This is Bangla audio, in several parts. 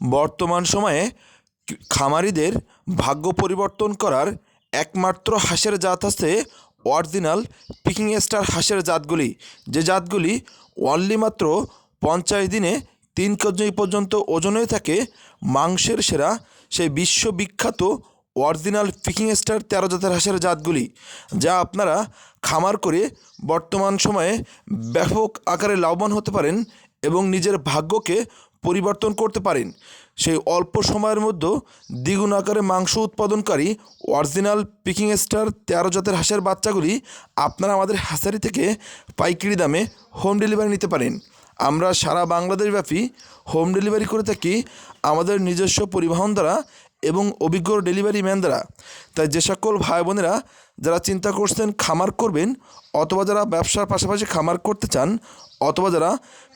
বর্তমান সময়ে খামারিদের ভাগ্য পরিবর্তন করার একমাত্র হাঁসের জাত আছে অরিজিনাল পিকিং স্টার হাঁসের জাতগুলি। যে জাতগুলি অনলি মাত্র পঞ্চাশ দিনে তিন কেজি পর্যন্ত ওজন হয়ে থাকে, মাংসের সেরা সেই বিশ্ববিখ্যাত অরিজিনাল পিকিং স্টার তেরো জাতের হাঁসের জাতগুলি, যা আপনারা খামার করে বর্তমান সময়ে ব্যাপক আকারে লাভবান হতে পারেন এবং নিজের ভাগ্যকে পরিবর্তন করতে পারেন। সেই অল্প সময়ের মধ্যে দ্বিগুণ আকারে মাংস উৎপাদনকারী অরিজিনাল পিকিং স্টার তেরো জাতের হাঁসের বাচ্চাগুলি আপনারা আমাদের হাঁসারি থেকে পাইকারি দামে হোম ডেলিভারি নিতে পারেন। আমরা সারা বাংলাদেশব্যাপী হোম ডেলিভারি করে থাকি আমাদের নিজস্ব পরিবহন দ্বারা এবং অভিজ্ঞ ডেলিভারি ম্যান দ্বারা। তাই যে সকল ভাই বোনেরা যারা চিন্তা করছেন খামার করবেন অথবা যারা ব্যবসার পাশাপাশি খামার করতে চান অথবা যারা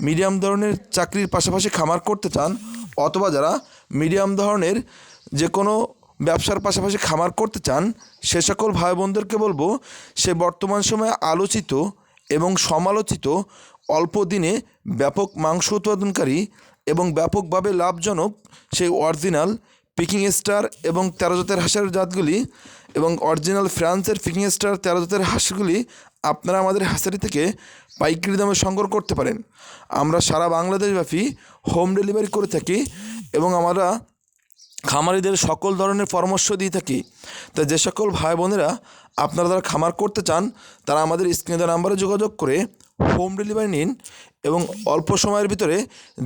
মিডিয়াম ধরনের চাকরির পাশাপাশি খামার করতে চান, অথবা যারা মিডিয়াম ধরনের যে কোনো ব্যবসার পাশাপাশি খামার করতে চান, সে সকল ভাই বোনদেরকে বলব, সে বর্তমান সময়ে আলোচিত এবং সমালোচিত, অল্প দিনে ব্যাপক মাংস উৎপাদনকারী এবং ব্যাপকভাবে লাভজনক সেই অরিজিনাল পিকিং স্টার এবং তেরো জাতের হাঁসের জাতগুলি এবং অরিজিনাল ফ্রান্সের পিকিং স্টার তেরো জাতের হাঁসগুলি আপনারা আমাদের হাঁসারি থেকে পাইকারি দামে সংগ্রহ করতে পারেন। আমরা সারা বাংলাদেশব্যাপী হোম ডেলিভারি করে থাকি এবং আমরা খামারিদের সকল ধরনের পরামর্শ দিয়ে থাকি। তাই যে সকল ভাই বোনেরা আপনারা যারা খামার করতে চান, তারা আমাদের স্ক্রিনে নাম্বারে যোগাযোগ করে হোম ডেলিভারি নিন এবং অল্প সময়ের ভিতরে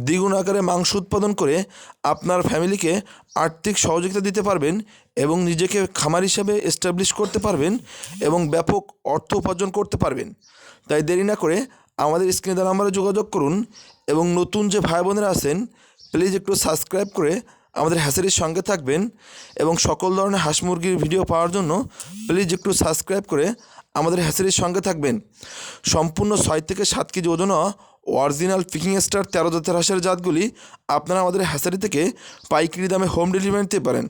দ্বিগুণ আকারে মাংস উৎপাদন করে আপনার ফ্যামিলিকে আর্থিক সহযোগিতা দিতে পারবেন এবং নিজেকে খামার হিসাবে এস্টাবলিশ করতে পারবেন এবং ব্যাপক অর্থ উপার্জন করতে পারবেন। তাই দেরি না করে আমাদের স্ক্রিনে দেওয়া নাম্বারে যোগাযোগ করুন এবং নতুন যে ভাই বোনেরা আছেন প্লিজ একটু সাবস্ক্রাইব করে আমাদের হ্যাসারির সঙ্গে থাকবেন এবং সকল ধরনের হাঁস মুরগির ভিডিও পাওয়ার জন্য প্লিজ একটু সাবস্ক্রাইব করে আমাদের হ্যাসারির সঙ্গে থাকবেন। সম্পূর্ণ ছয় থেকে সাত কেজি ওজন অরিজিনাল পিকিং স্টার তেরো জাতের হাঁসের জাতগুলি আপনারা আমাদের হ্যাসারি থেকে পাইকারি দামে হোম ডেলিভারি নিতে পারেন।